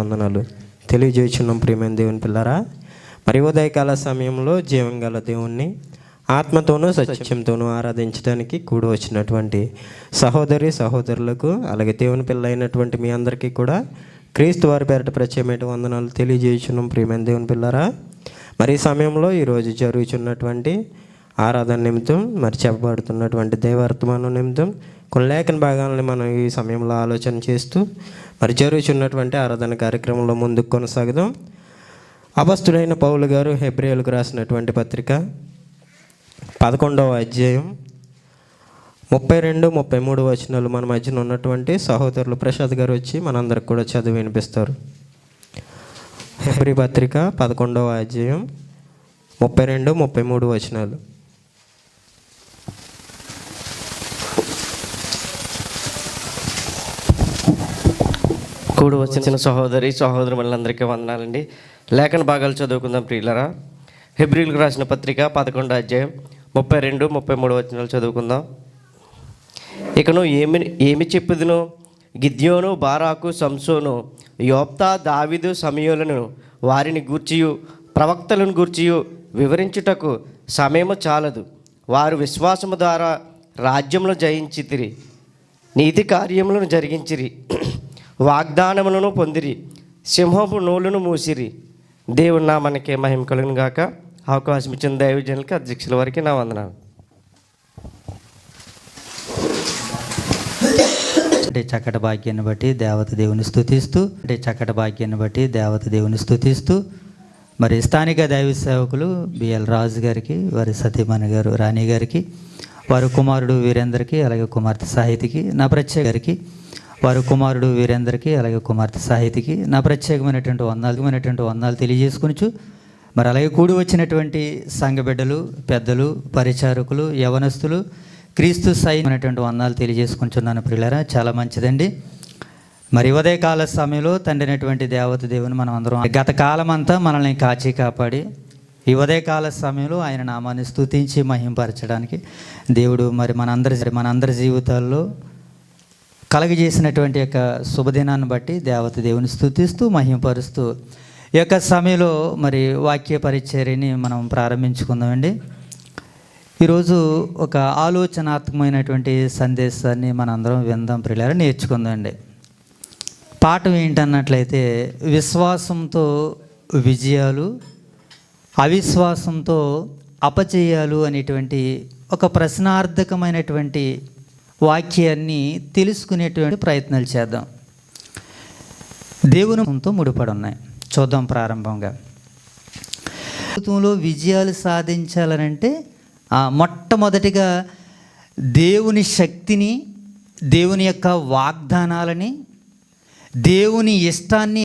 వందనాలు. తెలియజేస్తున్నాం ప్రియమైన దేవుని పిల్లరా. మరి ఉదయకాల సమయంలో జీవం గల దేవుణ్ణి ఆత్మతోనూ సత్యంతోనూ ఆరాధించడానికి కూడి వచ్చినటువంటి సహోదరి సహోదరులకు అలాగే దేవుని పిల్ల అయినటువంటి మీ అందరికీ కూడా క్రీస్తు వారి పేరట ప్రత్యేకమైన వందనాలు తెలియజేయుచున్నాం ప్రియమైన దేవుని పిల్లరా. మరి ఈ సమయంలో ఈరోజు జరుగుతున్నటువంటి ఆరాధన నిమిత్తం మరి చెప్పబడుతున్నటువంటి దైవార్థమానం నిమిత్తం కొన్ని లేఖన భాగాలను మనం ఈ సమయంలో ఆలోచన చేస్తూ మరి జరుగుతున్నటువంటి ఆరాధన కార్యక్రమంలో ముందుకు కొనసాగుదాం. అపస్తుడైన పౌలు గారు హెబ్రియలకు రాసినటువంటి పత్రిక పదకొండవ అధ్యాయం ముప్పై రెండు ముప్పై మూడు వచనాలు మన మధ్యన ఉన్నటువంటి సహోదరులు ప్రసాద్ గారు వచ్చి మనందరికి కూడా చదివి వినిపిస్తారు. హెబ్రి పత్రిక పదకొండవ అధ్యాయం ముప్పై రెండు ముప్పై మూడు వచనాలు. కూడి వచ్చిన సహోదరి సహోదరు మనందరికీ వందనాలండి. లేఖన భాగాలు చదువుకుందాం ప్రియులరా. హెబ్రిల్కి రాసిన పత్రిక పదకొండు అధ్యాయం ముప్పై రెండు ముప్పై మూడు వచనాలు చదువుకుందాం. ఇకను ఏమి ఏమి చెప్పుదును? గిద్యోను బారాకు సంసోను యోప్తా దావిదు సమయోలను వారిని గూర్చియు ప్రవక్తలను గూర్చియు వివరించుటకు సమయము చాలదు. వారు విశ్వాసము ద్వారా రాజ్యములు జయించితిరి నీతి కార్యములను జరిగించిరి. వాగ్దానములను పొందిరి. సింహపు నూలును మూసిరి. దేవుడు నా మనకే మహిమ కలుగును గాక. అవకాశం ఇచ్చిన దైవజనులకి అధ్యక్షుల వారికి నా వందనాలు. అంటే చక్కటి భాగ్యాన్ని బట్టి దేవత దేవుని స్థుతిస్తూ అంటే చక్కటి భాగ్యాన్ని బట్టి దేవత దేవుని స్థుతిస్తూ మరి స్థానిక దైవ సేవకులు బిఎల్ రాజు గారికి వారి సతీమణి గారు రాణి గారికి వారి కుమారుడు వీరేందర్కి అలాగే కుమార్తె సాహితికి నా ప్రత్యేక గారికి వారి కుమారుడు వీరేందర్కి అలాగే కుమార్తె సాహితికి నా ప్రత్యేకమైనటువంటి వందాలమైనటువంటి వందాలు తెలియజేసుకొనిచు మరి అలాగే కూడి వచ్చినటువంటి సంఘబిడ్డలు పెద్దలు పరిచారకులు యవనస్తులు క్రీస్తు సాయి అనేటువంటి వందాలు తెలియజేసుకుంటున్నాను ప్రియులరా. చాలా మంచిదండి. మరి ఉదయకాల సమయంలో తండ్రినటువంటి దేవత దేవుని మనం అందరం గత కాలం అంతా మనల్ని కాచి కాపాడి ఈ ఉదయకాల సమయంలో ఆయన నామాన్ని స్థుతించి మహింపరచడానికి దేవుడు మరి మనందరి మనందరి జీవితాల్లో కలగజేసినటువంటి యొక్క శుభదినాన్ని బట్టి దేవత దేవుని స్థుతిస్తూ మహింపరుస్తూ ఈ యొక్క సమయంలో మరి వాక్య పరిచర్యని మనం ప్రారంభించుకుందామండి. ఈరోజు ఒక ఆలోచనాత్మకమైనటువంటి సందేశాన్ని మనందరం విందాం ప్రియులారా నేర్చుకుందామండి. పాఠం ఏంటన్నట్లయితే విశ్వాసంతో విజయాలు అవిశ్వాసంతో అపజయాలు అనేటువంటి ఒక ప్రశ్నార్థకమైనటువంటి వాక్యాన్ని తెలుసుకునేటువంటి ప్రయత్నాలు చేద్దాం. దేవునితో ముడిపడి ఉన్నాయి. చూద్దాం ప్రారంభంగా. జీవితంలో విజయాలు సాధించాలనంటే ఆ, మొట్టమొదటిగా దేవుని శక్తిని దేవుని యొక్క వాగ్దానాలని దేవుని ఇష్టాన్ని